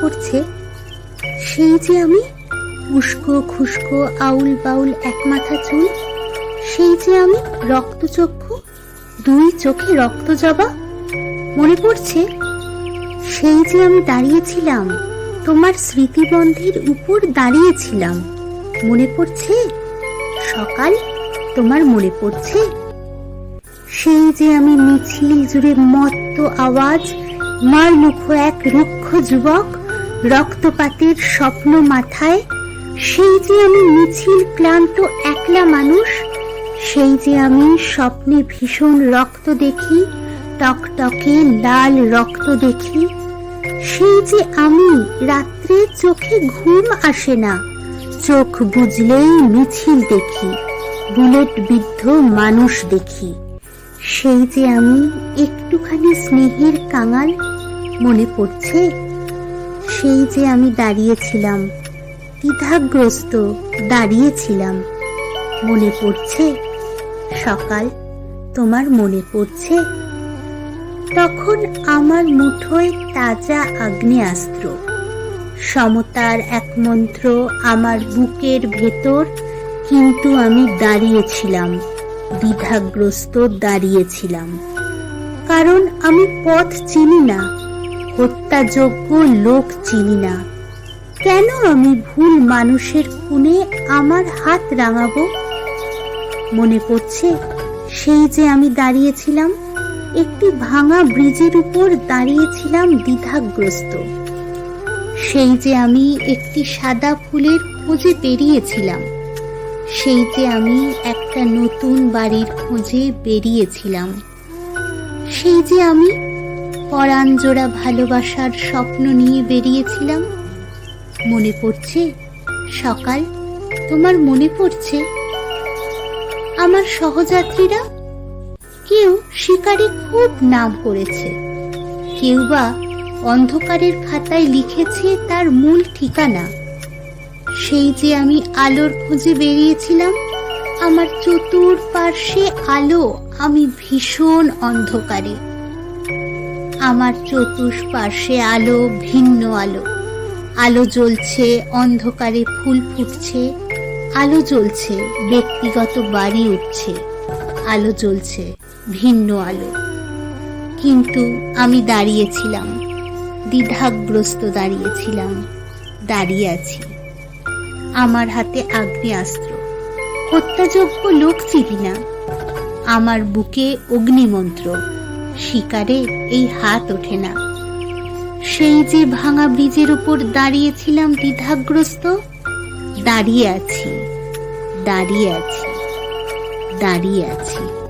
পড়ছে সেই যে আমি উস্কো খুস্কো আউল বাউল এক মাথা চুল, সেই যে আমি রক্তচক্ষু, দুই চোখে রক্ত জবা। মনে পড়ছে সেই যে আমি দাঁড়িয়েছিলাম, তোমার স্মৃতিবন্ধের উপর দাঁড়িয়েছিলাম। মনে পড়ছে সকাল, তোমার মনে পড়ছে সেই যে আমি মিছিল জুড়ে মত্ত আওয়াজ মার মুখ এক রুক্ষ যুবক রক্তপাতের স্বপ্ন মাথায়। সেই যে আমি মিছিল ক্লান্ত একলা মানুষ, সেই যে আমি স্বপ্নে ভীষণ রক্ত দেখি, টকটকে লাল রক্ত দেখি। সেই যে আমি রাত্রে চোখে ঘুম আসে না, চোখ বুঝলেই মিছিল দেখি, বুলেট বিদ্ধ মানুষ দেখি। সেই যে আমি একটুখানি স্নেহের কাঙাল মনে পড়ছে? সেই যে আমি দাঁড়িয়েছিলাম, দ্বিধাগ্রস্ত দাঁড়িয়েছিলাম, মনে পড়ছে? সকাল, তোমার মনে পড়ছে? তখন আমার মুঠোয় তাজা আগ্নেয়াস্ত্র, সমতার এক মন্ত্র আমার বুকের ভেতর, কিন্তু আমি দাঁড়িয়েছিলাম, দ্বিধাগ্রস্ত দাঁড়িয়েছিলাম। কারণ আমি পথ চিনি না হত্যাযোগ্য লোক চিনি না। কেন আমি ভুল মানুষের খুনে আমার হাত রাঙাবো? মনে পড়ছে, সেই যে আমি দাঁড়িয়েছিলাম, একটি ভাঙা ব্রিজের উপর দাঁড়িয়েছিলাম দ্বিধাগ্রস্ত। সেই যে আমি একটি সাদা ফুলের খোঁজে বেরিয়েছিলাম সেই যে আমি একটা নতুন বাড়ির খোঁজে বেরিয়েছিলাম, সেই যে আমি পরাঞ্জোড়া ভালোবাসার স্বপ্ন নিয়ে বেরিয়েছিলাম। মনে পড়ছে, সকাল, তোমার মনে পড়ছে? আমার সহযাত্রীরা কেউ শিকারে খুব নাম করেছে। কেউ বা অন্ধকারের খাতায় লিখেছে তার মূল ঠিকানা। সেই যে আমি আলোর খোঁজে বেরিয়েছিলাম, আমার চতুর পার্শ্বে আলো, আমি ভীষণ অন্ধকারে। আমার চতুষ্পার্শ্বে আলো, ভিন্ন আলো। আলো জ্বলছে, অন্ধকারে ফুল ফুটছে। আলো জ্বলছে, ব্যক্তিগত বাড়ি উঠছে। আলো জ্বলছে, ভিন্ন আলো। কিন্তু আমি দাঁড়িয়েছিলাম, দ্বিধাগ্রস্ত দাঁড়িয়েছিলাম, দাঁড়িয়ে আছি। আমার হাতে আগ্নেয়াস্ত্র। হত্যাযোগ্য লোক চিনি না। আমার বুকে অগ্নিমন্ত্র। শিকারে এই হাত ওঠে না। সেই যে ভাঙা ব্রিজের উপর দাঁড়িয়েছিলাম দ্বিধাগ্রস্ত, দাঁড়িয়ে আছি দাঁড়িয়ে আছি দাঁড়িয়ে আছি।